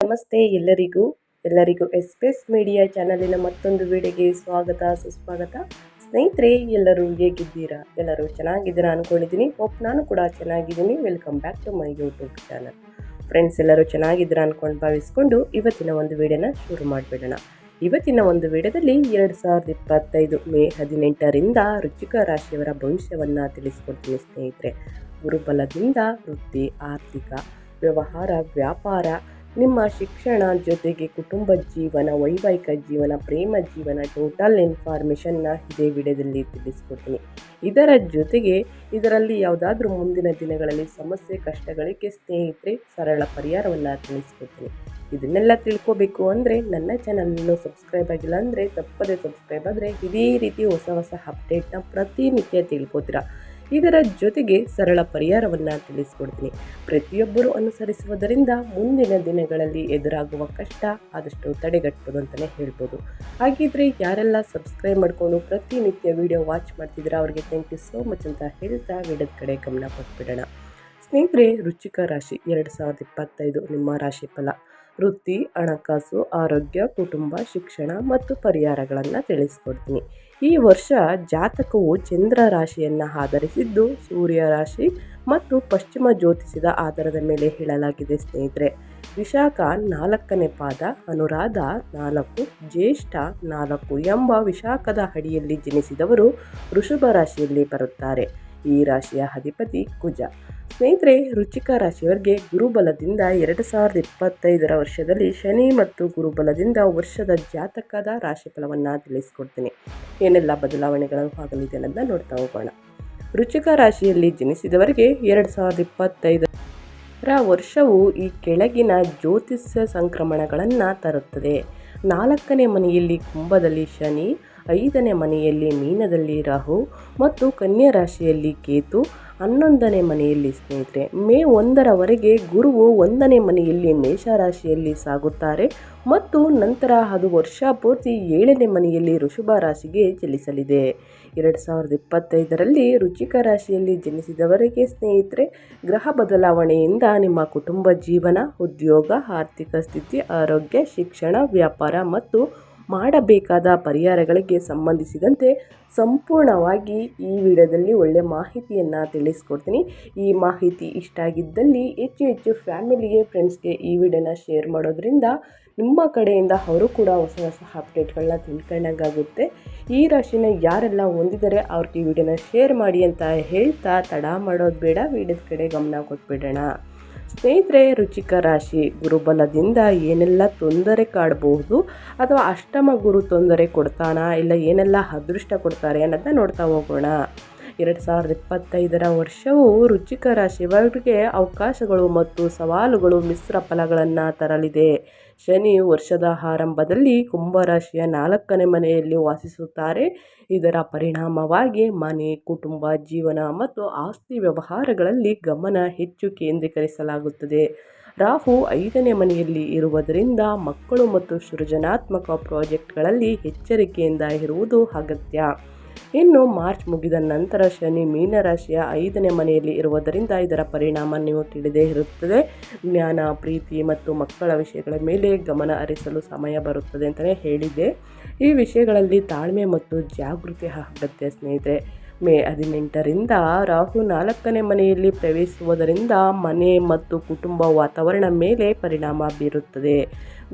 ನಮಸ್ತೆ ಎಲ್ಲರಿಗೂ ಎಲ್ಲರಿಗೂ ಎಸ್ಪೆಸ್ ಮೀಡಿಯಾ ಚಾನಲಿನ ಮತ್ತೊಂದು ವಿಡಿಯೋಗೆ ಸ್ವಾಗತ, ಸುಸ್ವಾಗತ. ಸ್ನೇಹಿತರೆ, ಎಲ್ಲರೂ ಹೇಗಿದ್ದೀರಾ? ಎಲ್ಲರೂ ಚೆನ್ನಾಗಿದ್ದೀರಾ ಅಂದ್ಕೊಂಡಿದ್ದೀನಿ ಹೋಪ್ ನಾನು ಕೂಡ ಚೆನ್ನಾಗಿದ್ದೀನಿ. Welcome back to my YouTube channel. Friends, ಎಲ್ಲರೂ ಚೆನ್ನಾಗಿದ್ದೀರಾ ಅಂದ್ಕೊಂಡು ಭಾವಿಸ್ಕೊಂಡು ಇವತ್ತಿನ ಒಂದು ವಿಡಿಯೋನ ಶುರು ಮಾಡಿಬಿಡೋಣ. ಇವತ್ತಿನ ಒಂದು ವಿಡಿಯೋದಲ್ಲಿ ಎರಡು ಸಾವಿರದ ಇಪ್ಪತ್ತೈದು ಮೇ ಹದಿನೆಂಟರಿಂದ ರುಚಿಕ ರಾಶಿಯವರ ಭವಿಷ್ಯವನ್ನು ತಿಳಿಸ್ಕೊಡ್ತೀನಿ ಸ್ನೇಹಿತರೆ. ಗುರುಬಲದಿಂದ ವೃತ್ತಿ, ಆರ್ಥಿಕ, ವ್ಯವಹಾರ, ವ್ಯಾಪಾರ ನಿಮ್ಮ ಶಿಕ್ಷಣ ಜೊತೆಗೆ ಕುಟುಂಬ ಜೀವನ, ವೈವಾಹಿಕ ಜೀವನ, ಪ್ರೇಮ ಜೀವನ ಟೋಟಲ್ ಇನ್ಫಾರ್ಮೇಷನ್ನ ಇದೇ ವಿಡಿಯೋದಲ್ಲಿ ತಿಳಿಸ್ಕೊಡ್ತೀನಿ. ಇದರ ಜೊತೆಗೆ ಇದರಲ್ಲಿ ಯಾವುದಾದ್ರೂ ಮುಂದಿನ ದಿನಗಳಲ್ಲಿ ಸಮಸ್ಯೆ, ಕಷ್ಟಗಳಿಗೆ ಸ್ನೇಹಿತರೆ, ಸರಳ ಪರಿಹಾರವನ್ನು ತಿಳಿಸ್ಕೊಡ್ತೀನಿ. ಇದನ್ನೆಲ್ಲ ತಿಳ್ಕೋಬೇಕು ಅಂದರೆ ನನ್ನ ಚಾನಲನ್ನು ಸಬ್ಸ್ಕ್ರೈಬ್ ಆಗಿಲ್ಲ ಅಂದರೆ ತಪ್ಪದೆ ಸಬ್ಸ್ಕ್ರೈಬ್ ಆದರೆ ಇದೇ ರೀತಿ ಹೊಸ ಹೊಸ ಅಪ್ಡೇಟ್ನ ಪ್ರತಿನಿತ್ಯ ತಿಳ್ಕೊತೀರಾ? ಇದರ ಜೊತೆಗೆ ಸರಳ ಪರಿಹಾರವನ್ನು ತಿಳಿಸ್ಕೊಡ್ತೀನಿ. ಪ್ರತಿಯೊಬ್ಬರು ಅನುಸರಿಸುವುದರಿಂದ ಮುಂದಿನ ದಿನಗಳಲ್ಲಿ ಎದುರಾಗುವ ಕಷ್ಟ ಆದಷ್ಟು ತಡೆಗಟ್ಟಬಹುದು ಅಂತಲೇ ಹೇಳ್ಬೋದು. ಹಾಗಿದ್ರೆ ಯಾರೆಲ್ಲ ಸಬ್ಸ್ಕ್ರೈಬ್ ಮಾಡಿಕೊಂಡು ಪ್ರತಿನಿತ್ಯ ವಿಡಿಯೋ ವಾಚ್ ಮಾಡ್ತಿದ್ದೀರಾ ಅವರಿಗೆ ಥ್ಯಾಂಕ್ ಯು ಸೋ ಮಚ್ ಅಂತ ಹೇಳ್ತಾ ವಿಡಿಯೋದ ಕಡೆ ಗಮನ ಕೊಟ್ಬಿಡೋಣ. ಸ್ನೇಹಿತರೆ, ರುಚಿಕ ರಾಶಿ ಎರಡು ಸಾವಿರದ ಇಪ್ಪತ್ತೈದು ನಿಮ್ಮ ರಾಶಿ ಫಲ. ವೃತ್ತಿ, ಹಣಕಾಸು, ಆರೋಗ್ಯ, ಕುಟುಂಬ, ಶಿಕ್ಷಣ ಮತ್ತು ಪರಿಹಾರಗಳನ್ನು ತಿಳಿಸ್ಕೊಡ್ತೀನಿ. ಈ ವರ್ಷ ಜಾತಕವು ಚಂದ್ರ ರಾಶಿಯನ್ನು ಆಧರಿಸಿದ್ದು ಸೂರ್ಯ ರಾಶಿ ಮತ್ತು ಪಶ್ಚಿಮ ಜ್ಯೋತಿಷದ ಆಧಾರದ ಮೇಲೆ ಹೇಳಲಾಗಿದೆ ಸ್ನೇಹಿತರೆ. ವಿಶಾಖ ನಾಲ್ಕನೇ ಪಾದ, ಅನುರಾಧ ನಾಲ್ಕು, ಜ್ಯೇಷ್ಠ ನಾಲ್ಕು ಎಂಬ ವಿಶಾಖದ ಅಡಿಯಲ್ಲಿ ಜನಿಸಿದವರು ವೃಷಭ ರಾಶಿಯಲ್ಲಿ ಬರುತ್ತಾರೆ. ಈ ರಾಶಿಯ ಅಧಿಪತಿ ಕುಜ. ಸ್ನೇಹಿತರೆ, ರುಚಿಕ ರಾಶಿಯವರಿಗೆ ಗುರುಬಲದಿಂದ ಎರಡು ಸಾವಿರದ ಇಪ್ಪತ್ತೈದರ ವರ್ಷದಲ್ಲಿ ಶನಿ ಮತ್ತು ಗುರುಬಲದಿಂದ ವರ್ಷದ ಜಾತಕದ ರಾಶಿಫಲವನ್ನು ತಿಳಿಸ್ಕೊಡ್ತೀನಿ. ಏನೆಲ್ಲ ಬದಲಾವಣೆಗಳು ಆಗಲಿದೆ ಅನ್ನೋದನ್ನ ನೋಡ್ತಾ ಹೋಗೋಣ. ರುಚಿಕ ರಾಶಿಯಲ್ಲಿ ಜನಿಸಿದವರಿಗೆ ಎರಡು ಸಾವಿರದ ಇಪ್ಪತ್ತೈದರ ವರ್ಷವು ಈ ಕೆಳಗಿನ ಜ್ಯೋತಿಷ್ಯ ಸಂಕ್ರಮಣಗಳನ್ನು ತರುತ್ತದೆ. ನಾಲ್ಕನೇ ಮನೆಯಲ್ಲಿ ಕುಂಭದಲ್ಲಿ ಶನಿ ಐದನೇ ಮನೆಯಲ್ಲಿ ಮೀನದಲ್ಲಿ ರಾಹು ಮತ್ತು ಕನ್ಯಾ ರಾಶಿಯಲ್ಲಿ ಕೇತು, ಹನ್ನೊಂದನೇ ಮನೆಯಲ್ಲಿ ಸ್ನೇಹಿತರೆ. ಮೇ ಒಂದರವರೆಗೆ ಗುರುವು ಒಂದನೇ ಮನೆಯಲ್ಲಿ ಮೇಷರಾಶಿಯಲ್ಲಿ ಸಾಗುತ್ತಾರೆ ಮತ್ತು ನಂತರ ಅದು ವರ್ಷ ಪೂರ್ತಿ ಏಳನೇ ಮನೆಯಲ್ಲಿ ಋಷಭ ರಾಶಿಗೆ ಚಲಿಸಲಿದೆ. ಎರಡು ಸಾವಿರದ ಇಪ್ಪತ್ತೈದರಲ್ಲಿ ರುಚಿಕ ರಾಶಿಯಲ್ಲಿ ಜನಿಸಿದವರಿಗೆ ಸ್ನೇಹಿತರೆ, ಗ್ರಹ ಬದಲಾವಣೆಯಿಂದ ನಿಮ್ಮ ಕುಟುಂಬ ಜೀವನ, ಉದ್ಯೋಗ, ಆರ್ಥಿಕ ಸ್ಥಿತಿ, ಆರೋಗ್ಯ, ಶಿಕ್ಷಣ, ವ್ಯಾಪಾರ ಮತ್ತು ಮಾಡಬೇಕಾದ ಪರಿಹಾರಗಳಿಗೆ ಸಂಬಂಧಿಸಿದಂತೆ ಸಂಪೂರ್ಣವಾಗಿ ಈ ವಿಡಿಯೋದಲ್ಲಿ ಒಳ್ಳೆಯ ಮಾಹಿತಿಯನ್ನು ತಿಳಿಸ್ಕೊಡ್ತೀನಿ. ಈ ಮಾಹಿತಿ ಇಷ್ಟ ಆಗಿದ್ದಲ್ಲಿ ಹೆಚ್ಚು ಹೆಚ್ಚು ಫ್ಯಾಮಿಲಿಗೆ, ಫ್ರೆಂಡ್ಸ್ಗೆ ಈ ವಿಡಿಯೋನ ಶೇರ್ ಮಾಡೋದ್ರಿಂದ ನಿಮ್ಮ ಕಡೆಯಿಂದ ಅವರು ಕೂಡ ಹೊಸ ಹೊಸ ಅಪ್ಡೇಟ್ಗಳನ್ನ ತಿಳ್ಕೊಂಡಂಗಾಗುತ್ತೆ. ಈ ರಾಶಿನ ಯಾರೆಲ್ಲ ಹೊಂದಿದ್ದಾರೆ ಅವ್ರಿಗೆ ಈ ವಿಡಿಯೋನ ಶೇರ್ ಮಾಡಿ ಅಂತ ಹೇಳ್ತಾ ತಡ ಮಾಡೋದು ಬೇಡ. ವಿಡಿಯೋದ ಕಡೆ ಗಮನ ಕೊಟ್ಬಿಡೋಣ. ಸ್ನೇಹಿತರೆ, ರುಚಿಕ ರಾಶಿ ಗುರುಬಲದಿಂದ ಏನೆಲ್ಲ ತೊಂದರೆ ಕಾಡಬಹುದು? ಅಥವಾ ಅಷ್ಟಮ ಗುರು ತೊಂದರೆ ಕೊಡ್ತಾನಾ? ಇಲ್ಲ ಏನೆಲ್ಲ ಅದೃಷ್ಟ ಕೊಡ್ತಾರೆ ಅನ್ನೋದನ್ನ ನೋಡ್ತಾ ಹೋಗೋಣ. ಎರಡು ಸಾವಿರದ ಇಪ್ಪತ್ತೈದರ ವರ್ಷವು ರುಚಿಕರ ಶಿವರಿಗೆ ಅವಕಾಶಗಳು ಮತ್ತು ಸವಾಲುಗಳು ಮಿಶ್ರ ಫಲಗಳನ್ನು ತರಲಿದೆ. ಶನಿ ವರ್ಷದ ಆರಂಭದಲ್ಲಿ ಕುಂಭರಾಶಿಯ ನಾಲ್ಕನೇ ಮನೆಯಲ್ಲಿ ವಾಸಿಸುತ್ತಾರೆ. ಇದರ ಪರಿಣಾಮವಾಗಿ ಮನೆ, ಕುಟುಂಬ, ಜೀವನ ಮತ್ತು ಆಸ್ತಿ ವ್ಯವಹಾರಗಳಲ್ಲಿ ಗಮನ ಹೆಚ್ಚು ಕೇಂದ್ರೀಕರಿಸಲಾಗುತ್ತದೆ. ರಾಹು ಐದನೇ ಮನೆಯಲ್ಲಿ ಇರುವುದರಿಂದ ಮಕ್ಕಳು ಮತ್ತು ಸೃಜನಾತ್ಮಕ ಪ್ರಾಜೆಕ್ಟ್ಗಳಲ್ಲಿ ಎಚ್ಚರಿಕೆಯಿಂದ ಇರುವುದು ಅಗತ್ಯ. ಇನ್ನು ಮಾರ್ಚ್ ಮುಗಿದ ನಂತರ ಶನಿ ಮೀನರಾಶಿಯ ಐದನೇ ಮನೆಯಲ್ಲಿ ಇರುವುದರಿಂದ ಇದರ ಪರಿಣಾಮ ನೀವು ತಿಳಿದೇ ಇರುತ್ತದೆ. ಜ್ಞಾನ, ಪ್ರೀತಿ ಮತ್ತು ಮಕ್ಕಳ ವಿಷಯಗಳ ಮೇಲೆ ಗಮನ ಹರಿಸಲು ಸಮಯ ಬರುತ್ತದೆ ಅಂತಲೇ ಹೇಳಿದೆ. ಈ ವಿಷಯಗಳಲ್ಲಿ ತಾಳ್ಮೆ ಮತ್ತು ಜಾಗೃತಿ ಅಗತ್ಯ ಸ್ನೇಹಿತರೆ. ಮೇ ಹದಿನೆಂಟರಿಂದ ರಾಹು ನಾಲ್ಕನೇ ಮನೆಯಲ್ಲಿ ಪ್ರವೇಶಿಸುವುದರಿಂದ ಮನೆ ಮತ್ತು ಕುಟುಂಬ ವಾತಾವರಣ ಮೇಲೆ ಪರಿಣಾಮ ಬೀರುತ್ತದೆ.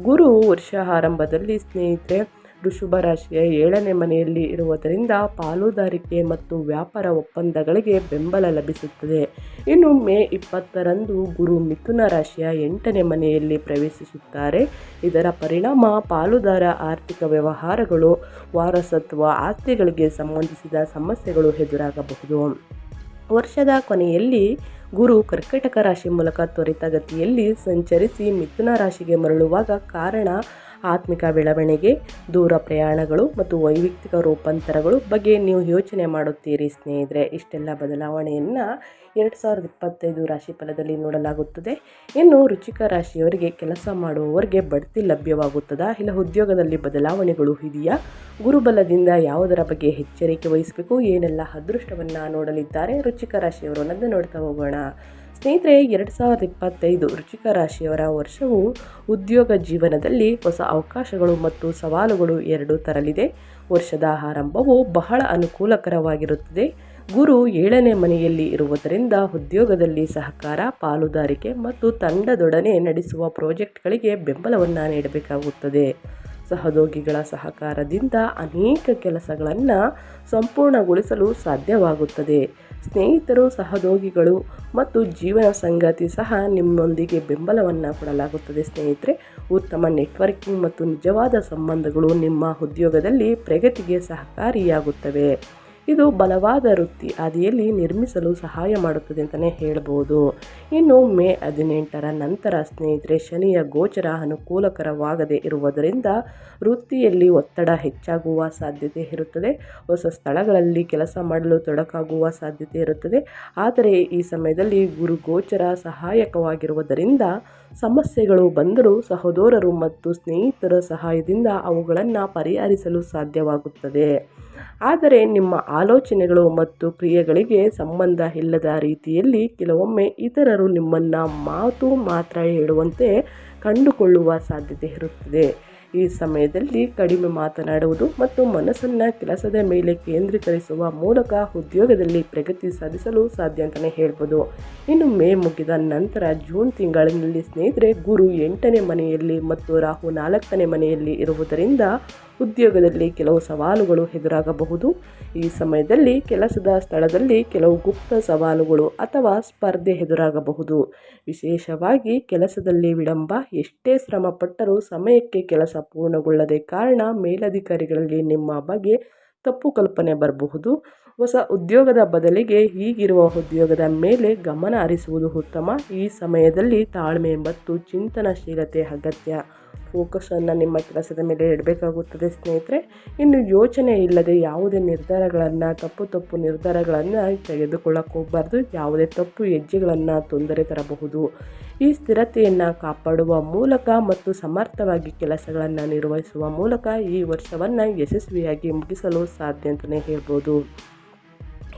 ಗುರು ವರ್ಷ ಆರಂಭದಲ್ಲಿ ಸ್ನೇಹಿತರೆ ಋಷಭ ರಾಶಿಯ ಏಳನೇ ಮನೆಯಲ್ಲಿ ಇರುವುದರಿಂದ ಪಾಲುದಾರಿಕೆ ಮತ್ತು ವ್ಯಾಪಾರ ಒಪ್ಪಂದಗಳಿಗೆ ಬೆಂಬಲ ಲಭಿಸುತ್ತದೆ. ಇನ್ನು ಮೇ ಇಪ್ಪತ್ತರಂದು ಗುರು ಮಿಥುನ ರಾಶಿಯ ಎಂಟನೇ ಮನೆಯಲ್ಲಿ ಪ್ರವೇಶಿಸುತ್ತಾರೆ. ಇದರ ಪರಿಣಾಮ ಪಾಲುದಾರ ಆರ್ಥಿಕ ವ್ಯವಹಾರಗಳು, ವಾರಸತ್ವ, ಆಸ್ತಿಗಳಿಗೆ ಸಂಬಂಧಿಸಿದ ಸಮಸ್ಯೆಗಳು ಎದುರಾಗಬಹುದು. ವರ್ಷದ ಕೊನೆಯಲ್ಲಿ ಗುರು ಕರ್ಕಟಕ ರಾಶಿ ಮೂಲಕ ತ್ವರಿತಗತಿಯಲ್ಲಿ ಸಂಚರಿಸಿ ಮಿಥುನ ರಾಶಿಗೆ ಮರಳುವಾಗ ಕಾರಣ ಆತ್ಮಿಕ ಬೆಳವಣಿಗೆ, ದೂರ ಪ್ರಯಾಣಗಳು ಮತ್ತು ವೈಯಕ್ತಿಕ ರೂಪಾಂತರಗಳು ಬಗ್ಗೆ ನೀವು ಯೋಚನೆ ಮಾಡುತ್ತೀರಿ ಸ್ನೇಹಿತರೆ. ಇಷ್ಟೆಲ್ಲ ಬದಲಾವಣೆಯನ್ನು ಎರಡು ಸಾವಿರದ ಇಪ್ಪತ್ತೈದು ರಾಶಿ ಫಲದಲ್ಲಿ ನೋಡಲಾಗುತ್ತದೆ. ಇನ್ನು ರುಚಿಕ ರಾಶಿಯವರಿಗೆ ಕೆಲಸ ಮಾಡುವವರಿಗೆ ಬಡ್ತಿ ಲಭ್ಯವಾಗುತ್ತದಾ? ಇಲ್ಲ ಉದ್ಯೋಗದಲ್ಲಿ ಬದಲಾವಣೆಗಳು ಇದೆಯಾ? ಗುರುಬಲದಿಂದ ಯಾವುದರ ಬಗ್ಗೆ ಎಚ್ಚರಿಕೆ ವಹಿಸಬೇಕು? ಏನೆಲ್ಲ ಅದೃಷ್ಟವನ್ನು ನೋಡಲಿದ್ದಾರೆ? ರುಚಿಕ ರಾಶಿಯವರು ಅನ್ನೋದನ್ನು ನೋಡ್ತಾ ಹೋಗೋಣ. ಸ್ನೇಹಿತರೆ, ಎರಡು ಸಾವಿರದ ಇಪ್ಪತ್ತೈದು ರುಚಿಕ ರಾಶಿಯವರ ವರ್ಷವು ಉದ್ಯೋಗ ಜೀವನದಲ್ಲಿ ಹೊಸ ಅವಕಾಶಗಳು ಮತ್ತು ಸವಾಲುಗಳು ಎರಡೂ ತರಲಿದೆ. ವರ್ಷದ ಆರಂಭವು ಬಹಳ ಅನುಕೂಲಕರವಾಗಿರುತ್ತದೆ. ಗುರು ಏಳನೇ ಮನೆಯಲ್ಲಿ ಇರುವುದರಿಂದ ಉದ್ಯೋಗದಲ್ಲಿ ಸಹಕಾರ, ಪಾಲುದಾರಿಕೆ ಮತ್ತು ತಂಡದೊಡನೆ ನಡೆಸುವ ಪ್ರಾಜೆಕ್ಟ್ಗಳಿಗೆ ಬೆಂಬಲವನ್ನು ನೀಡಬೇಕಾಗುತ್ತದೆ. ಸಹೋದ್ಯೋಗಿಗಳ ಸಹಕಾರದಿಂದ ಅನೇಕ ಕೆಲಸಗಳನ್ನು ಸಂಪೂರ್ಣಗೊಳಿಸಲು ಸಾಧ್ಯವಾಗುತ್ತದೆ. ಸ್ನೇಹಿತರು, ಸಹೋದ್ಯೋಗಿಗಳು ಮತ್ತು ಜೀವನ ಸಂಗಾತಿ ಸಹ ನಿಮ್ಮೊಂದಿಗೆ ಬೆಂಬಲವನ್ನು ಕೊಡಲಾಗುತ್ತದೆ. ಸ್ನೇಹಿತರೆ, ಉತ್ತಮ ನೆಟ್ವರ್ಕಿಂಗ್ ಮತ್ತು ನಿಜವಾದ ಸಂಬಂಧಗಳು ನಿಮ್ಮ ಉದ್ಯೋಗದಲ್ಲಿ ಪ್ರಗತಿಗೆ ಸಹಕಾರಿಯಾಗುತ್ತವೆ. ಇದು ಬಲವಾದ ವೃತ್ತಿ ಹಾದಿಯಲ್ಲಿ ನಿರ್ಮಿಸಲು ಸಹಾಯ ಮಾಡುತ್ತದೆ ಅಂತಲೇ ಹೇಳ್ಬೋದು. ಇನ್ನು ಮೇ ಹದಿನೆಂಟರ ನಂತರ ಸ್ನೇಹಿತರೆ, ಶನಿಯ ಗೋಚರ ಅನುಕೂಲಕರವಾಗದೇ ಇರುವುದರಿಂದ ವೃತ್ತಿಯಲ್ಲಿ ಒತ್ತಡ ಹೆಚ್ಚಾಗುವ ಸಾಧ್ಯತೆ ಇರುತ್ತದೆ. ಹೊಸ ಸ್ಥಳಗಳಲ್ಲಿ ಕೆಲಸ ಮಾಡಲು ತೊಡಕಾಗುವ ಸಾಧ್ಯತೆ ಇರುತ್ತದೆ. ಆದರೆ ಈ ಸಮಯದಲ್ಲಿ ಗುರು ಗೋಚರ ಸಹಾಯಕವಾಗಿರುವುದರಿಂದ ಸಮಸ್ಯೆಗಳು ಬಂದರೂ ಸಹೋದರರು ಮತ್ತು ಸ್ನೇಹಿತರ ಸಹಾಯದಿಂದ ಅವುಗಳನ್ನು ಪರಿಹರಿಸಲು ಸಾಧ್ಯವಾಗುತ್ತದೆ. ಆದರೆ ನಿಮ್ಮ ಆಲೋಚನೆಗಳು ಮತ್ತು ಕ್ರಿಯೆಗಳಿಗೆ ಸಂಬಂಧ ಇಲ್ಲದ ರೀತಿಯಲ್ಲಿ ಕೆಲವೊಮ್ಮೆ ಇತರರು ನಿಮ್ಮನ್ನು ಮಾತು ಮಾತ್ರ ಹೇಳುವಂತೆ ಕಂಡುಕೊಳ್ಳುವ ಸಾಧ್ಯತೆ ಇರುತ್ತದೆ. ಈ ಸಮಯದಲ್ಲಿ ಕಡಿಮೆ ಮಾತನಾಡುವುದು ಮತ್ತು ಮನಸ್ಸನ್ನು ಕೆಲಸದ ಮೇಲೆ ಕೇಂದ್ರೀಕರಿಸುವ ಮೂಲಕ ಉದ್ಯೋಗದಲ್ಲಿ ಪ್ರಗತಿ ಸಾಧಿಸಲು ಸಾಧ್ಯ ಅಂತಲೇ ಹೇಳ್ಬೋದು. ಇನ್ನು ಮೇ ಮುಗಿದ ನಂತರ ಜೂನ್ ತಿಂಗಳಿನಲ್ಲಿ ಸ್ನೇಹಿತರೆ, ಗುರು ಎಂಟನೇ ಮನೆಯಲ್ಲಿ ಮತ್ತು ರಾಹು ನಾಲ್ಕನೇ ಮನೆಯಲ್ಲಿ ಇರುವುದರಿಂದ ಉದ್ಯೋಗದಲ್ಲಿ ಕೆಲವು ಸವಾಲುಗಳು ಎದುರಾಗಬಹುದು. ಈ ಸಮಯದಲ್ಲಿ ಕೆಲಸದ ಸ್ಥಳದಲ್ಲಿ ಕೆಲವು ಗುಪ್ತ ಸವಾಲುಗಳು ಅಥವಾ ಸ್ಪರ್ಧೆ ಎದುರಾಗಬಹುದು. ವಿಶೇಷವಾಗಿ ಕೆಲಸದಲ್ಲಿ ವಿಳಂಬ, ಎಷ್ಟೇ ಶ್ರಮಪಟ್ಟರೂ ಸಮಯಕ್ಕೆ ಕೆಲಸ ಪೂರ್ಣಗೊಳ್ಳದೆ ಕಾರಣ ಮೇಲಧಿಕಾರಿಗಳಲ್ಲಿ ನಿಮ್ಮ ಬಗ್ಗೆ ತಪ್ಪು ಕಲ್ಪನೆ ಬರಬಹುದು. ಹೊಸ ಉದ್ಯೋಗದ ಬದಲಿಗೆ ಈಗಿರುವ ಉದ್ಯೋಗದ ಮೇಲೆ ಗಮನ ಹರಿಸುವುದು ಉತ್ತಮ. ಈ ಸಮಯದಲ್ಲಿ ತಾಳ್ಮೆ ಮತ್ತು ಚಿಂತನಶೀಲತೆ ಅಗತ್ಯ. ಫೋಕಸನ್ನು ನಿಮ್ಮ ಕೆಲಸದ ಮೇಲೆ ಇಡಬೇಕಾಗುತ್ತದೆ ಸ್ನೇಹಿತರೆ. ಇನ್ನು ಯೋಚನೆ ಇಲ್ಲದೆ ಯಾವುದೇ ನಿರ್ಧಾರಗಳನ್ನು, ತಪ್ಪು ತಪ್ಪು ನಿರ್ಧಾರಗಳನ್ನು ತೆಗೆದುಕೊಳ್ಳಕ್ಕೆ ಹೋಗಬಾರ್ದು. ಯಾವುದೇ ತಪ್ಪು ಹೆಜ್ಜೆಗಳನ್ನು ತೊಂದರೆ ತರಬಹುದು. ಈ ಸ್ಥಿರತೆಯನ್ನು ಕಾಪಾಡುವ ಮೂಲಕ ಮತ್ತು ಸಮರ್ಥವಾಗಿ ಕೆಲಸಗಳನ್ನು ನಿರ್ವಹಿಸುವ ಮೂಲಕ ಈ ವರ್ಷವನ್ನು ಯಶಸ್ವಿಯಾಗಿ ಮುಗಿಸಲು ಸಾಧ್ಯ ಅಂತಲೇ ಹೇಳ್ಬೋದು.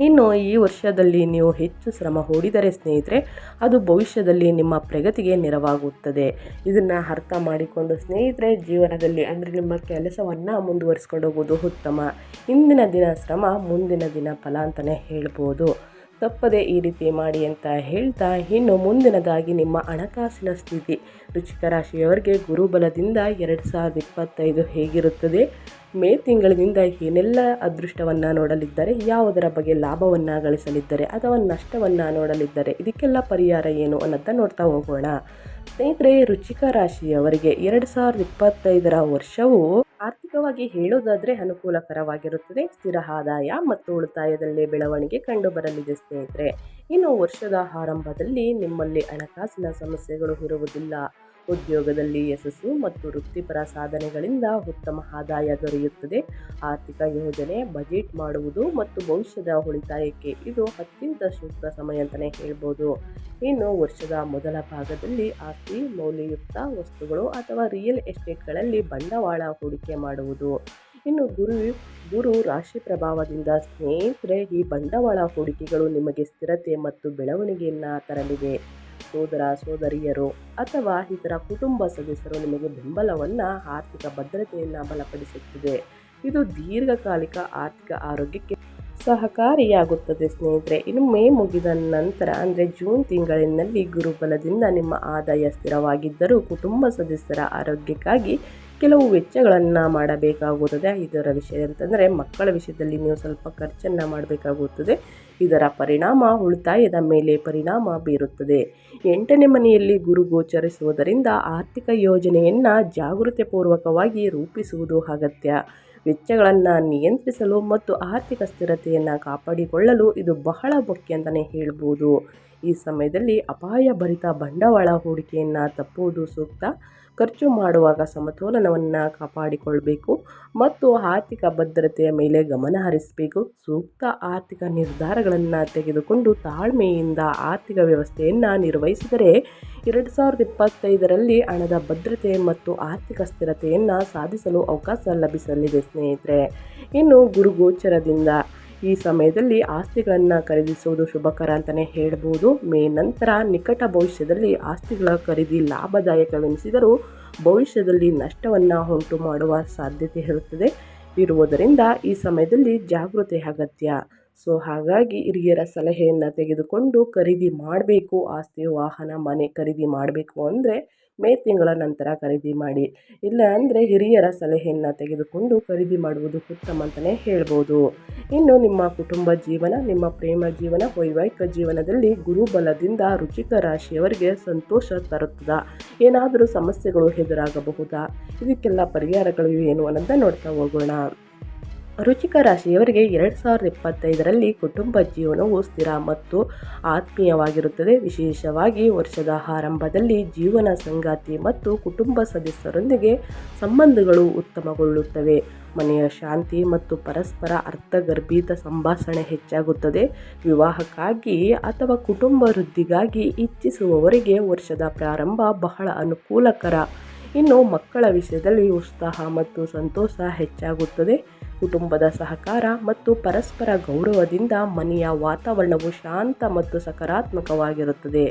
ಇನ್ನು ಈ ವರ್ಷದಲ್ಲಿ ನೀವು ಹೆಚ್ಚು ಶ್ರಮ ಹೂಡಿದರೆ ಸ್ನೇಹಿತರೆ, ಅದು ಭವಿಷ್ಯದಲ್ಲಿ ನಿಮ್ಮ ಪ್ರಗತಿಗೆ ನೆರವಾಗುತ್ತದೆ. ಇದನ್ನು ಅರ್ಥ ಮಾಡಿಕೊಂಡು ಸ್ನೇಹಿತರೆ, ಜೀವನದಲ್ಲಿ ಅಂದರೆ ನಿಮ್ಮ ಕೆಲಸವನ್ನು ಮುಂದುವರಿಸ್ಕೊಂಡು ಹೋಗೋದು ಉತ್ತಮ. ಇಂದಿನ ದಿನ ಶ್ರಮ, ಮುಂದಿನ ದಿನ ಫಲ ಅಂತಲೇ ಹೇಳ್ಬೋದು. ತಪ್ಪದೆ ಈ ರೀತಿ ಮಾಡಿ ಅಂತ ಹೇಳ್ತಾ ಇನ್ನು ಮುಂದಿನದಾಗಿ ನಿಮ್ಮ ಹಣಕಾಸಿನ ಸ್ಥಿತಿ. ರುಚಿಕ ರಾಶಿಯವರಿಗೆ ಗುರುಬಲದಿಂದ ಎರಡು ಸಾವಿರದ ಇಪ್ಪತ್ತೈದು ಹೇಗಿರುತ್ತದೆ? ಮೇ ತಿಂಗಳಿನಿಂದ ಏನೆಲ್ಲ ಅದೃಷ್ಟವನ್ನು ನೋಡಲಿದ್ದಾರೆ, ಯಾವುದರ ಬಗ್ಗೆ ಲಾಭವನ್ನು ಗಳಿಸಲಿದ್ದಾರೆ ಅಥವಾ ನಷ್ಟವನ್ನು ನೋಡಲಿದ್ದಾರೆ, ಇದಕ್ಕೆಲ್ಲ ಪರಿಹಾರ ಏನು ಅನ್ನೋದನ್ನ ನೋಡ್ತಾ ಹೋಗೋಣ. ಸ್ನೇಹಿತರೆ, ರುಚಿಕ ರಾಶಿಯವರಿಗೆ ಎರಡು ಸಾವಿರದ ಇಪ್ಪತ್ತೈದರ ವರ್ಷವು ಆರ್ಥಿಕವಾಗಿ ಹೇಳೋದಾದರೆ ಅನುಕೂಲಕರವಾಗಿರುತ್ತದೆ. ಸ್ಥಿರ ಆದಾಯ ಮತ್ತು ಉಳಿತಾಯದಲ್ಲಿ ಬೆಳವಣಿಗೆ ಕಂಡುಬರಲಿದೆ ಸ್ನೇಹಿತರೆ. ಇನ್ನು ವರ್ಷದ ಆರಂಭದಲ್ಲಿ ನಿಮ್ಮಲ್ಲಿ ಹಣಕಾಸಿನ ಸಮಸ್ಯೆಗಳು ಇರುವುದಿಲ್ಲ. ಉದ್ಯೋಗದಲ್ಲಿ ಯಶಸ್ಸು ಮತ್ತು ವೃತ್ತಿಪರ ಸಾಧನೆಗಳಿಂದ ಉತ್ತಮ ಆದಾಯ ದೊರೆಯುತ್ತದೆ. ಆರ್ಥಿಕ ಯೋಜನೆ, ಬಜೆಟ್ ಮಾಡುವುದು ಮತ್ತು ಭವಿಷ್ಯದ ಉಳಿತಾಯಕ್ಕೆ ಇದು ಅತ್ಯಂತ ಸೂಕ್ತ ಸಮಯ ಅಂತಲೇ ಹೇಳ್ಬೋದು. ಇನ್ನು ವರ್ಷದ ಮೊದಲ ಭಾಗದಲ್ಲಿ ಆಸ್ತಿ, ಮೌಲ್ಯಯುಕ್ತ ವಸ್ತುಗಳು ಅಥವಾ ರಿಯಲ್ ಎಸ್ಟೇಟ್ಗಳಲ್ಲಿ ಬಂಡವಾಳ ಹೂಡಿಕೆ ಮಾಡುವುದು. ಇನ್ನು ಗುರು ಗುರು ರಾಶಿ ಪ್ರಭಾವದಿಂದ ಸ್ನೇಹಿತರೆ, ಈ ಬಂಡವಾಳ ಹೂಡಿಕೆಗಳು ನಿಮಗೆ ಸ್ಥಿರತೆ ಮತ್ತು ಬೆಳವಣಿಗೆಯನ್ನು ತರಲಿದೆ. ಸೋದರ, ಸೋದರಿಯರು ಅಥವಾ ಇತರ ಕುಟುಂಬ ಸದಸ್ಯರು ನಿಮಗೆ ಬೆಂಬಲವನ್ನು ಆರ್ಥಿಕ ಭದ್ರತೆಯನ್ನು ಬಲಪಡಿಸುತ್ತದೆ. ಇದು ದೀರ್ಘಕಾಲಿಕ ಆರ್ಥಿಕ ಆರೋಗ್ಯಕ್ಕೆ ಸಹಕಾರಿಯಾಗುತ್ತದೆ ಸ್ನೇಹಿತರೆ. ಇನ್ನು ಮೇ ಮುಗಿದ ನಂತರ, ಅಂದರೆ ಜೂನ್ ತಿಂಗಳಿನಲ್ಲಿ ಗುರುಬಲದಿಂದ ನಿಮ್ಮ ಆದಾಯ ಸ್ಥಿರವಾಗಿದ್ದರೂ ಕುಟುಂಬ ಸದಸ್ಯರ ಆರೋಗ್ಯಕ್ಕಾಗಿ ಕೆಲವು ವೆಚ್ಚಗಳನ್ನು ಮಾಡಬೇಕಾಗುತ್ತದೆ. ಇದರ ವಿಷಯ ಅಂತಂದರೆ ಮಕ್ಕಳ ವಿಷಯದಲ್ಲಿ ನೀವು ಸ್ವಲ್ಪ ಖರ್ಚನ್ನು ಮಾಡಬೇಕಾಗುತ್ತದೆ. ಇದರ ಪರಿಣಾಮ ಉಳಿತಾಯದ ಮೇಲೆ ಪರಿಣಾಮ ಬೀರುತ್ತದೆ. ಎಂಟನೇ ಮನೆಯಲ್ಲಿ ಗುರು ಗೋಚರಿಸುವುದರಿಂದ ಆರ್ಥಿಕ ಯೋಜನೆಯನ್ನು ಜಾಗೃತಿಪೂರ್ವಕವಾಗಿ ರೂಪಿಸುವುದು ಅಗತ್ಯ. ವೆಚ್ಚಗಳನ್ನು ನಿಯಂತ್ರಿಸಲು ಮತ್ತು ಆರ್ಥಿಕ ಸ್ಥಿರತೆಯನ್ನು ಕಾಪಾಡಿಕೊಳ್ಳಲು ಇದು ಬಹಳ ಮುಖ್ಯ ಅಂತಲೇ ಹೇಳ್ಬೋದು. ಈ ಸಮಯದಲ್ಲಿ ಅಪಾಯ ಭರಿತ ಬಂಡವಾಳ ಹೂಡಿಕೆಯನ್ನು ತಪ್ಪುವುದು ಸೂಕ್ತ. ಖರ್ಚು ಮಾಡುವಾಗ ಸಮತೋಲನವನ್ನು ಕಾಪಾಡಿಕೊಳ್ಬೇಕು ಮತ್ತು ಆರ್ಥಿಕ ಭದ್ರತೆಯ ಮೇಲೆ ಗಮನ ಹರಿಸಬೇಕು. ಸೂಕ್ತ ಆರ್ಥಿಕ ನಿರ್ಧಾರಗಳನ್ನು ತೆಗೆದುಕೊಂಡು ತಾಳ್ಮೆಯಿಂದ ಆರ್ಥಿಕ ವ್ಯವಸ್ಥೆಯನ್ನು ನಿರ್ವಹಿಸಿದರೆ ಎರಡು ಸಾವಿರದ ಇಪ್ಪತ್ತೈದರಲ್ಲಿ ಹಣದ ಭದ್ರತೆ ಮತ್ತು ಆರ್ಥಿಕ ಸ್ಥಿರತೆಯನ್ನು ಸಾಧಿಸಲು ಅವಕಾಶ ಲಭಿಸಲಿದೆ ಸ್ನೇಹಿತರೆ. ಇನ್ನು ಗುರುಗೋಚರದಿಂದ ಈ ಸಮಯದಲ್ಲಿ ಆಸ್ತಿಗಳನ್ನು ಖರೀದಿಸುವುದು ಶುಭಕರ ಅಂತಲೇ ಹೇಳ್ಬೋದು. ಮೇ ನಂತರ ನಿಕಟ ಭವಿಷ್ಯದಲ್ಲಿ ಆಸ್ತಿಗಳ ಖರೀದಿ ಲಾಭದಾಯಕವೆನಿಸಿದರೂ ಭವಿಷ್ಯದಲ್ಲಿ ನಷ್ಟವನ್ನು ಉಂಟು ಮಾಡುವ ಸಾಧ್ಯತೆ ಇರುತ್ತದೆ. ಇರುವುದರಿಂದ ಈ ಸಮಯದಲ್ಲಿ ಜಾಗೃತಿ ಅಗತ್ಯ. ಸೊ ಹಾಗಾಗಿ ಹಿರಿಯರ ಸಲಹೆಯನ್ನು ತೆಗೆದುಕೊಂಡು ಖರೀದಿ ಮಾಡಬೇಕು ಆಸ್ತಿ ವಾಹನ, ಮನೆ ಖರೀದಿ ಮಾಡಬೇಕು ಅಂದರೆ ಮೇ ತಿಂಗಳ ನಂತರ ಖರೀದಿ ಮಾಡಿ. ಇಲ್ಲ ಅಂದರೆ ಹಿರಿಯರ ಸಲಹೆಯನ್ನು ತೆಗೆದುಕೊಂಡು ಖರೀದಿ ಮಾಡುವುದು ಉತ್ತಮ ಅಂತಲೇ ಹೇಳ್ಬೋದು. ಇನ್ನು ನಿಮ್ಮ ಕುಟುಂಬ ಜೀವನ, ನಿಮ್ಮ ಪ್ರೇಮ ಜೀವನ, ವೈವಾಹಿಕ ಜೀವನದಲ್ಲಿ ಗುರುಬಲದಿಂದ ರುಚಿಕ ರಾಶಿಯವರಿಗೆ ಸಂತೋಷ ತರುತ್ತದ. ಏನಾದರೂ ಸಮಸ್ಯೆಗಳು ಎದುರಾಗಬಹುದಾ? ಇದಕ್ಕೆಲ್ಲ ಪರಿಹಾರಗಳು ಏನು ಅನ್ನೋದನ್ನ ನೋಡ್ತಾ ಹೋಗೋಣ. ರುಚಿಕ ರಾಶಿಯವರಿಗೆ ಎರಡು ಸಾವಿರದ ಇಪ್ಪತ್ತೈದರಲ್ಲಿ ಕುಟುಂಬ ಜೀವನವು ಸ್ಥಿರ ಮತ್ತು ಆತ್ಮೀಯವಾಗಿರುತ್ತದೆ. ವಿಶೇಷವಾಗಿ ವರ್ಷದ ಆರಂಭದಲ್ಲಿ ಜೀವನ ಸಂಗಾತಿ ಮತ್ತು ಕುಟುಂಬ ಸದಸ್ಯರೊಂದಿಗೆ ಸಂಬಂಧಗಳು ಉತ್ತಮಗೊಳ್ಳುತ್ತವೆ. ಮನೆಯ ಶಾಂತಿ ಮತ್ತು ಪರಸ್ಪರ ಅರ್ಥಗರ್ಭಿತ ಸಂಭಾಷಣೆ ಹೆಚ್ಚಾಗುತ್ತದೆ. ವಿವಾಹಕ್ಕಾಗಿ ಅಥವಾ ಕುಟುಂಬ ವೃದ್ಧಿಗಾಗಿ ಇಚ್ಛಿಸುವವರಿಗೆ ವರ್ಷದ ಪ್ರಾರಂಭ ಬಹಳ ಅನುಕೂಲಕರ. ಇನ್ನು ಮಕ್ಕಳ ವಿಷಯದಲ್ಲಿ ಉತ್ಸಾಹ ಮತ್ತು ಸಂತೋಷ ಹೆಚ್ಚಾಗುತ್ತದೆ. ಕುಟುಂಬದ ಸಹಕಾರ ಮತ್ತು ಪರಸ್ಪರ ಗೌರವದಿಂದ ಮನೆಯ ವಾತಾವರಣವು ಶಾಂತ ಮತ್ತು ಸಕಾರಾತ್ಮಕವಾಗಿರುತ್ತದೆ.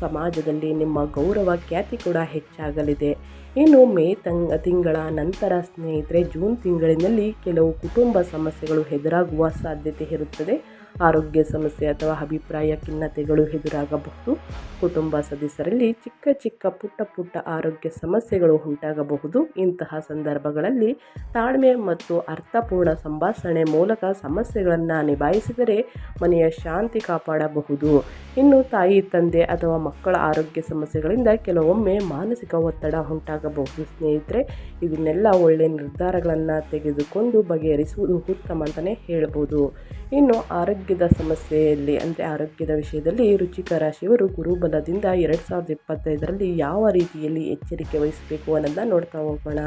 ಸಮಾಜದಲ್ಲಿ ನಿಮ್ಮ ಗೌರವ ಖ್ಯಾತಿ ಕೂಡ ಹೆಚ್ಚಾಗಲಿದೆ. ಇನ್ನು ಮೇ ತಂಗ, ತಿಂಗಳ ನಂತರ ಸ್ನೇಹಿತರೆ, ಜೂನ್ ತಿಂಗಳಿನಲ್ಲಿ ಕೆಲವು ಕುಟುಂಬ ಸಮಸ್ಯೆಗಳು ಎದುರಾಗುವ ಸಾಧ್ಯತೆ ಇರುತ್ತದೆ. ಆರೋಗ್ಯ ಸಮಸ್ಯೆ ಅಥವಾ ಅಭಿಪ್ರಾಯ, ಖಿನ್ನತೆಗಳು ಎದುರಾಗಬಹುದು. ಕುಟುಂಬ ಸದಸ್ಯರಲ್ಲಿ ಚಿಕ್ಕ ಚಿಕ್ಕ ಪುಟ್ಟ ಪುಟ್ಟ ಆರೋಗ್ಯ ಸಮಸ್ಯೆಗಳು ಉಂಟಾಗಬಹುದು. ಇಂತಹ ಸಂದರ್ಭಗಳಲ್ಲಿ ತಾಳ್ಮೆ ಮತ್ತು ಅರ್ಥಪೂರ್ಣ ಸಂಭಾಷಣೆ ಮೂಲಕ ಸಮಸ್ಯೆಗಳನ್ನು ನಿಭಾಯಿಸಿದರೆ ಮನೆಯ ಶಾಂತಿ ಕಾಪಾಡಬಹುದು. ಇನ್ನು ತಾಯಿ, ತಂದೆ ಅಥವಾ ಮಕ್ಕಳ ಆರೋಗ್ಯ ಸಮಸ್ಯೆಗಳಿಂದ ಕೆಲವೊಮ್ಮೆ ಮಾನಸಿಕ ಒತ್ತಡ ಉಂಟಾಗಬಹುದು. ಸ್ನೇಹಿತರೆ, ಇದನ್ನೆಲ್ಲ ಒಳ್ಳೆಯ ನಿರ್ಧಾರಗಳನ್ನು ತೆಗೆದುಕೊಂಡು ಬಗೆಹರಿಸುವುದು ಉತ್ತಮ ಅಂತಲೇ ಹೇಳ್ಬೋದು. ಇನ್ನು ಆರೋಗ್ಯದ ಸಮಸ್ಯೆಯಲ್ಲಿ, ಅಂದರೆ ಆರೋಗ್ಯದ ವಿಷಯದಲ್ಲಿ ರುಚಿಕ ರಾಶಿಯವರು ಗುರುಬಲದಿಂದ ಎರಡು ಸಾವಿರದ ಇಪ್ಪತ್ತೈದರಲ್ಲಿ ಯಾವ ರೀತಿಯಲ್ಲಿ ಎಚ್ಚರಿಕೆ ವಹಿಸಬೇಕು ಅನ್ನೋದನ್ನ ನೋಡ್ತಾ ಹೋಗೋಣ.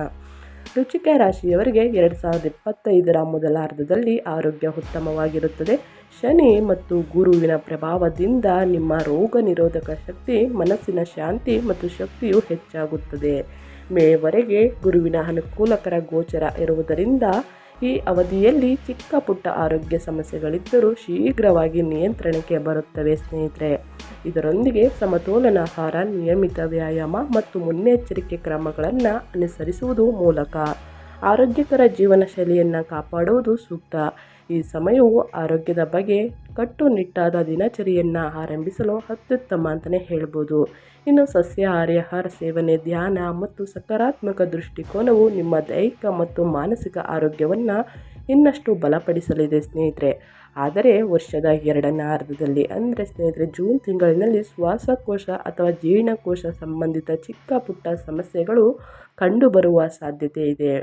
ರುಚಿಕ ರಾಶಿಯವರಿಗೆ ಎರಡು ಸಾವಿರದ ಇಪ್ಪತ್ತೈದರ ಮೊದಲಾರ್ಧದಲ್ಲಿ ಆರೋಗ್ಯ ಉತ್ತಮವಾಗಿರುತ್ತದೆ. ಶನಿ ಮತ್ತು ಗುರುವಿನ ಪ್ರಭಾವದಿಂದ ನಿಮ್ಮ ರೋಗ ನಿರೋಧಕ ಶಕ್ತಿ, ಮನಸ್ಸಿನ ಶಾಂತಿ ಮತ್ತು ಶಕ್ತಿಯು ಹೆಚ್ಚಾಗುತ್ತದೆ. ಮೇವರೆಗೆ ಗುರುವಿನ ಅನುಕೂಲಕರ ಗೋಚರ ಇರುವುದರಿಂದ ಈ ಅವಧಿಯಲ್ಲಿ ಚಿಕ್ಕ ಪುಟ್ಟ ಆರೋಗ್ಯ ಸಮಸ್ಯೆಗಳಿದ್ದರೂ ಶೀಘ್ರವಾಗಿ ನಿಯಂತ್ರಣಕ್ಕೆ ಬರುತ್ತವೆ ಸ್ನೇಹಿತರೆ. ಇದರೊಂದಿಗೆ ಸಮತೋಲನ ಆಹಾರ, ನಿಯಮಿತ ವ್ಯಾಯಾಮ ಮತ್ತು ಮುನ್ನೆಚ್ಚರಿಕೆ ಕ್ರಮಗಳನ್ನು ಅನುಸರಿಸುವುದು ಮೂಲಕ. ಆರೋಗ್ಯಕರ ಜೀವನ ಶೈಲಿಯನ್ನು ಕಾಪಾಡುವುದು ಸೂಕ್ತ. ಈ ಸಮಯವು ಆರೋಗ್ಯದ ಬಗ್ಗೆ ಕಟ್ಟುನಿಟ್ಟಾದ ದಿನಚರಿಯನ್ನು ಆರಂಭಿಸಲು ಅತ್ಯುತ್ತಮ ಅಂತಲೇ ಹೇಳ್ಬೋದು. ಇನ್ನು ಸಸ್ಯಾಹಾರಿ ಆಹಾರ ಸೇವನೆ, ಧ್ಯಾನ ಮತ್ತು ಸಕಾರಾತ್ಮಕ ದೃಷ್ಟಿಕೋನವು ನಿಮ್ಮ ದೈಹಿಕ ಮತ್ತು ಮಾನಸಿಕ ಆರೋಗ್ಯವನ್ನು ಇನ್ನಷ್ಟು ಬಲಪಡಿಸಲಿದೆ ಸ್ನೇಹಿತರೆ. ಆದರೆ ವರ್ಷದ ಎರಡನೇ ಅರ್ಧದಲ್ಲಿ ಅಂದರೆ ಸ್ನೇಹಿತರೆ ಜೂನ್ ತಿಂಗಳಿನಲ್ಲಿ ಶ್ವಾಸಕೋಶ ಅಥವಾ ಜೀರ್ಣಕೋಶ ಸಂಬಂಧಿತ ಚಿಕ್ಕ ಪುಟ್ಟ ಸಮಸ್ಯೆಗಳು ಕಂಡುಬರುವ ಸಾಧ್ಯತೆ ಇದೆ.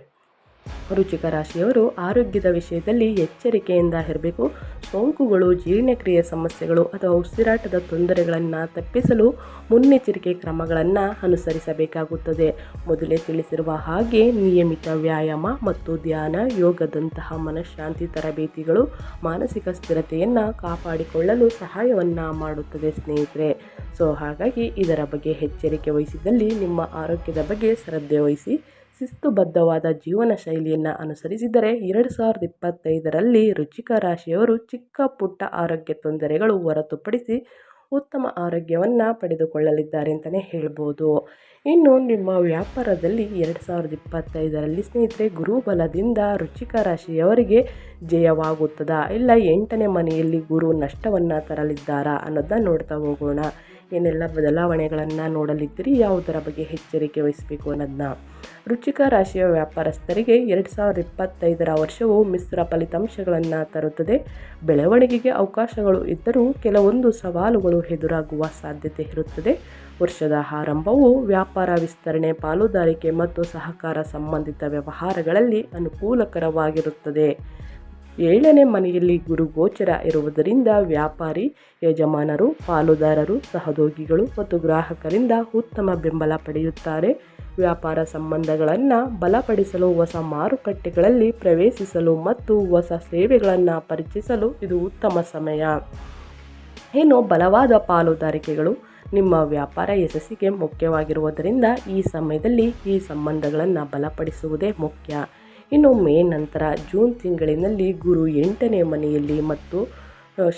ರುಚಿಕ ರಾಶಿಯವರು ಆರೋಗ್ಯದ ವಿಷಯದಲ್ಲಿ ಎಚ್ಚರಿಕೆಯಿಂದ ಇರಬೇಕು. ಸೋಂಕುಗಳು, ಜೀರ್ಣಕ್ರಿಯೆ ಸಮಸ್ಯೆಗಳು ಅಥವಾ ಉಸಿರಾಟದ ತೊಂದರೆಗಳನ್ನು ತಪ್ಪಿಸಲು ಮುನ್ನೆಚ್ಚರಿಕೆ ಕ್ರಮಗಳನ್ನು ಅನುಸರಿಸಬೇಕಾಗುತ್ತದೆ. ಮೊದಲೇ ತಿಳಿಸಿರುವ ಹಾಗೆ ನಿಯಮಿತ ವ್ಯಾಯಾಮ ಮತ್ತು ಧ್ಯಾನ, ಯೋಗದಂತಹ ಮನಃಶಾಂತಿ ತರಬೇತಿಗಳು ಮಾನಸಿಕ ಸ್ಥಿರತೆಯನ್ನು ಕಾಪಾಡಿಕೊಳ್ಳಲು ಸಹಾಯವನ್ನು ಮಾಡುತ್ತದೆ ಸ್ನೇಹಿತರೆ. ಸೊ, ಹಾಗಾಗಿ ಇದರ ಬಗ್ಗೆ ಎಚ್ಚರಿಕೆ ವಹಿಸಿದಲ್ಲಿ ನಿಮ್ಮ ಆರೋಗ್ಯದ ಬಗ್ಗೆ ಶ್ರದ್ಧೆ ವಹಿಸಿ ಶಿಸ್ತುಬದ್ಧವಾದ ಜೀವನ ಶೈಲಿಯನ್ನು ಅನುಸರಿಸಿದರೆ ಎರಡು ಸಾವಿರದ ಇಪ್ಪತ್ತೈದರಲ್ಲಿ ರುಚಿಕ ರಾಶಿಯವರು ಚಿಕ್ಕ ಪುಟ್ಟ ಆರೋಗ್ಯ ತೊಂದರೆಗಳು ಹೊರತುಪಡಿಸಿ ಉತ್ತಮ ಆರೋಗ್ಯವನ್ನು ಪಡೆದುಕೊಳ್ಳಲಿದ್ದಾರೆ ಅಂತಲೇ ಹೇಳ್ಬೋದು. ಇನ್ನು ನಿಮ್ಮ ವ್ಯಾಪಾರದಲ್ಲಿ ಎರಡು ಸಾವಿರದ ಇಪ್ಪತ್ತೈದರಲ್ಲಿ ಸ್ನೇಹಿತರೆ ಗುರುಬಲದಿಂದ ರುಚಿಕ ರಾಶಿಯವರಿಗೆ ಜಯವಾಗುತ್ತದಾ? ಇಲ್ಲ ಎಂಟನೇ ಮನೆಯಲ್ಲಿ ಗುರು ನಷ್ಟವನ್ನು ತರಲಿದ್ದಾರಾ ಅನ್ನೋದನ್ನ ನೋಡ್ತಾ ಹೋಗೋಣ. ಏನೆಲ್ಲ ಬದಲಾವಣೆಗಳನ್ನು ನೋಡಲಿದ್ದೀರಿ? ಯಾವುದರ ಬಗ್ಗೆ ಎಚ್ಚರಿಕೆ ವಹಿಸಬೇಕು ಅನ್ನೋದನ್ನ ರುಚಿಕ ರಾಶಿಯ ವ್ಯಾಪಾರಸ್ಥರಿಗೆ ಎರಡು ಸಾವಿರದ ಇಪ್ಪತ್ತೈದರ ವರ್ಷವು ಮಿಶ್ರ ಫಲಿತಾಂಶಗಳನ್ನು ತರುತ್ತದೆ. ಬೆಳವಣಿಗೆಗೆ ಅವಕಾಶಗಳು ಇದ್ದರೂ ಕೆಲವೊಂದು ಸವಾಲುಗಳು ಎದುರಾಗುವ ಸಾಧ್ಯತೆ ಇರುತ್ತದೆ. ವರ್ಷದ ಆರಂಭವು ವ್ಯಾಪಾರ ವಿಸ್ತರಣೆ, ಪಾಲುದಾರಿಕೆ ಮತ್ತು ಸಹಕಾರ ಸಂಬಂಧಿತ ವ್ಯವಹಾರಗಳಲ್ಲಿ ಅನುಕೂಲಕರವಾಗಿರುತ್ತದೆ. ಏಳನೇ ಮನೆಯಲ್ಲಿ ಗುರು ಗೋಚರ ಇರುವುದರಿಂದ ವ್ಯಾಪಾರಿ, ಯಜಮಾನರು, ಪಾಲುದಾರರು, ಸಹೋದ್ಯೋಗಿಗಳು ಮತ್ತು ಗ್ರಾಹಕರಿಂದ ಉತ್ತಮ ಬೆಂಬಲ ಪಡೆಯುತ್ತಾರೆ. ವ್ಯಾಪಾರ ಸಂಬಂಧಗಳನ್ನು ಬಲಪಡಿಸಲು ಹೊಸ ಮಾರುಕಟ್ಟೆಗಳಲ್ಲಿ ಪ್ರವೇಶಿಸಲು ಮತ್ತು ಹೊಸ ಸೇವೆಗಳನ್ನು ಪರಿಚಯಿಸಲು ಇದು ಉತ್ತಮ ಸಮಯ. ಇನ್ನು ಬಲವಾದ ಪಾಲುದಾರಿಕೆಗಳು ನಿಮ್ಮ ವ್ಯಾಪಾರ ಯಶಸ್ಸಿಗೆ ಮುಖ್ಯವಾಗಿರುವುದರಿಂದ ಈ ಸಮಯದಲ್ಲಿ ಈ ಸಂಬಂಧಗಳನ್ನು ಬಲಪಡಿಸುವುದೇ ಮುಖ್ಯ. ಇನ್ನು ಮೇ ನಂತರ ಜೂನ್ ತಿಂಗಳಿನಲ್ಲಿ ಗುರು ಎಂಟನೇ ಮನೆಯಲ್ಲಿ ಮತ್ತು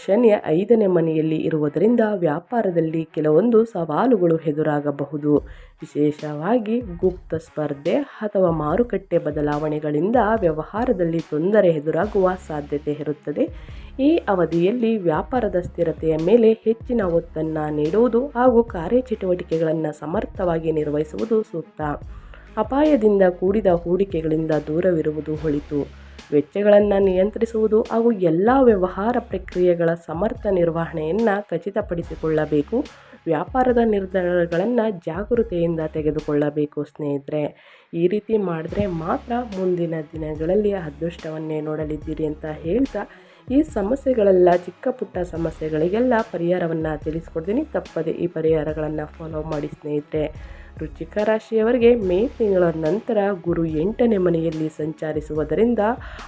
ಶನಿ ಐದನೇ ಮನೆಯಲ್ಲಿ ಇರುವುದರಿಂದ ವ್ಯಾಪಾರದಲ್ಲಿ ಕೆಲವೊಂದು ಸವಾಲುಗಳು ಎದುರಾಗಬಹುದು. ವಿಶೇಷವಾಗಿ ಗುಪ್ತ ಸ್ಪರ್ಧೆ ಅಥವಾ ಮಾರುಕಟ್ಟೆ ಬದಲಾವಣೆಗಳಿಂದ ವ್ಯವಹಾರದಲ್ಲಿ ತೊಂದರೆ ಎದುರಾಗುವ ಸಾಧ್ಯತೆ ಇರುತ್ತದೆ. ಈ ಅವಧಿಯಲ್ಲಿ ವ್ಯಾಪಾರದ ಸ್ಥಿರತೆಯ ಮೇಲೆ ಹೆಚ್ಚಿನ ಒತ್ತನ್ನು ನೀಡುವುದು ಹಾಗೂ ಕಾರ್ಯಚಟುವಟಿಕೆಗಳನ್ನು ಸಮರ್ಥವಾಗಿ ನಿರ್ವಹಿಸುವುದು ಸೂಕ್ತ. ಅಪಾಯದಿಂದ ಕೂಡಿದ ಹೂಡಿಕೆಗಳಿಂದ ದೂರವಿರುವುದು ಹೊಳಿತು. ವೆಚ್ಚಗಳನ್ನು ನಿಯಂತ್ರಿಸುವುದು ಹಾಗೂ ಎಲ್ಲ ವ್ಯವಹಾರ ಪ್ರಕ್ರಿಯೆಗಳ ಸಮರ್ಥ ನಿರ್ವಹಣೆಯನ್ನು ಖಚಿತಪಡಿಸಿಕೊಳ್ಳಬೇಕು. ವ್ಯಾಪಾರದ ನಿರ್ಧಾರಗಳನ್ನು ಜಾಗೃತೆಯಿಂದ ತೆಗೆದುಕೊಳ್ಳಬೇಕು ಸ್ನೇಹಿತರೆ. ಈ ರೀತಿ ಮಾಡಿದ್ರೆ ಮಾತ್ರ ಮುಂದಿನ ದಿನಗಳಲ್ಲಿ ಅದೃಷ್ಟವನ್ನೇ ನೋಡಲಿದ್ದೀರಿ ಅಂತ ಹೇಳ್ತಾ ಈ ಸಮಸ್ಯೆಗಳೆಲ್ಲ, ಚಿಕ್ಕ ಪುಟ್ಟ ಸಮಸ್ಯೆಗಳಿಗೆಲ್ಲ ಪರಿಹಾರವನ್ನು ತಿಳಿಸ್ಕೊಡ್ತೀನಿ. ತಪ್ಪದೆ ಈ ಪರಿಹಾರಗಳನ್ನು ಫಾಲೋ ಮಾಡಿ ಸ್ನೇಹಿತರೆ. ವೃಶ್ಚಿಕ ರಾಶಿಯವರಿಗೆ ಮೇ ತಿಂಗಳ ನಂತರ ಗುರು ಎಂಟನೇ ಮನೆಯಲ್ಲಿ ಸಂಚರಿಸುವುದರಿಂದ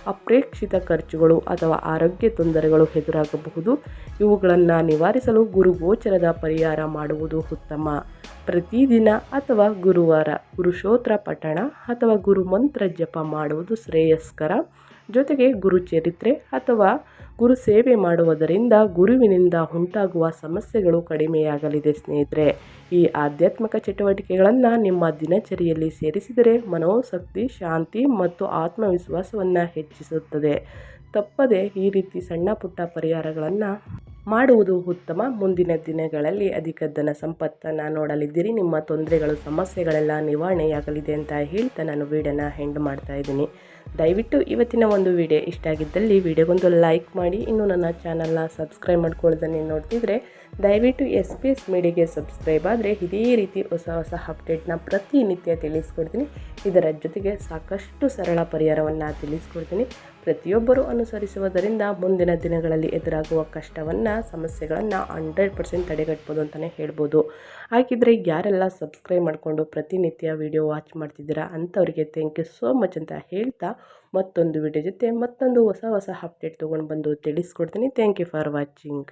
ಅಪ್ರೇಕ್ಷಿತ ಖರ್ಚುಗಳು ಅಥವಾ ಆರೋಗ್ಯ ತೊಂದರೆಗಳು ಎದುರಾಗಬಹುದು. ಇವುಗಳನ್ನು ನಿವಾರಿಸಲು ಗುರು ಗೋಚರದ ಪರಿಹಾರ ಮಾಡುವುದು ಉತ್ತಮ. ಪ್ರತಿದಿನ ಅಥವಾ ಗುರುವಾರ ಗುರುಶೋತ್ರ ಪಠಣ ಅಥವಾ ಗುರು ಮಂತ್ರ ಜಪ ಮಾಡುವುದು ಶ್ರೇಯಸ್ಕರ. ಜೊತೆಗೆ ಗುರುಚರಿತ್ರೆ ಅಥವಾ ಗುರು ಸೇವೆ ಮಾಡುವುದರಿಂದ ಗುರುವಿನಿಂದ ಉಂಟಾಗುವ ಸಮಸ್ಯೆಗಳು ಕಡಿಮೆಯಾಗಲಿದೆ ಸ್ನೇಹಿತರೆ. ಈ ಆಧ್ಯಾತ್ಮಿಕ ಚಟುವಟಿಕೆಗಳನ್ನು ನಿಮ್ಮ ದಿನಚರಿಯಲ್ಲಿ ಸೇರಿಸಿದರೆ ಮನೋಶಕ್ತಿ ಶಾಂತಿ ಮತ್ತು ಆತ್ಮವಿಶ್ವಾಸವನ್ನು ಹೆಚ್ಚಿಸುತ್ತದೆ. ತಪ್ಪದೆ ಈ ರೀತಿ ಸಣ್ಣ ಪುಟ್ಟ ಪರಿಹಾರಗಳನ್ನು ಮಾಡುವುದು ಉತ್ತಮ. ಮುಂದಿನ ದಿನಗಳಲ್ಲಿ ಅಧಿಕ ಧನ ಸಂಪತ್ತನ್ನು ನೋಡಲಿದ್ದೀರಿ. ನಿಮ್ಮ ತೊಂದರೆಗಳು, ಸಮಸ್ಯೆಗಳೆಲ್ಲ ನಿವಾರಣೆಯಾಗಲಿದೆ ಅಂತ ಹೇಳ್ತಾ ನಾನು ವಿಡಿಯೋನ ಹೆಂಡ್ ಮಾಡ್ತಾ ಇದ್ದೀನಿ. ದಯವಿಟ್ಟು ಇವತ್ತಿನ ಒಂದು ವಿಡಿಯೋ ಇಷ್ಟ ಆಗಿದ್ದಲ್ಲಿ ವಿಡಿಯೋಗೊಂದು ಲೈಕ್ ಮಾಡಿ. ಇನ್ನು ನನ್ನ ಚಾನಲ್ನ ಸಬ್ಸ್ಕ್ರೈಬ್ ಮಾಡ್ಕೊಳ್ಳೋದನ್ನೇ ನೋಡ್ತಿದ್ರೆ ದಯವಿಟ್ಟು ಎಸ್ ಪಿ ಎಸ್ ಮೀಡಿಯಾಗೆ ಸಬ್ಸ್ಕ್ರೈಬ್ ಆದರೆ ಇದೇ ರೀತಿ ಹೊಸ ಹೊಸ ಅಪ್ಡೇಟ್ನ ಪ್ರತಿನಿತ್ಯ ತಿಳಿಸ್ಕೊಡ್ತೀನಿ. ಇದರ ಜೊತೆಗೆ ಸಾಕಷ್ಟು ಸರಳ ಪರಿಹಾರವನ್ನು ತಿಳಿಸ್ಕೊಡ್ತೀನಿ. ಪ್ರತಿಯೊಬ್ಬರೂ ಅನುಸರಿಸುವುದರಿಂದ ಮುಂದಿನ ದಿನಗಳಲ್ಲಿ ಎದುರಾಗುವ ಕಷ್ಟವನ್ನು, ಸಮಸ್ಯೆಗಳನ್ನು ಹಂಡ್ರೆಡ್ ಪರ್ಸೆಂಟ್ ತಡೆಗಟ್ಬೋದು ಅಂತಲೇ ಹೇಳ್ಬೋದು. ಹಾಗಿದ್ರೆ ಯಾರೆಲ್ಲ ಸಬ್ಸ್ಕ್ರೈಬ್ ಮಾಡಿಕೊಂಡು ಪ್ರತಿನಿತ್ಯ ವಿಡಿಯೋ ವಾಚ್ ಮಾಡ್ತಿದ್ದೀರಾ ಅಂಥವ್ರಿಗೆ ಥ್ಯಾಂಕ್ ಯು ಸೋ ಮಚ್ ಅಂತ ಹೇಳ್ತಾ ಮತ್ತೊಂದು ವಿಡಿಯೋ ಜೊತೆ ಮತ್ತೊಂದು ಹೊಸ ಹೊಸ ಅಪ್ಡೇಟ್ ತೊಗೊಂಡು ಬಂದು ತಿಳಿಸ್ಕೊಡ್ತೀನಿ. Thank you for watching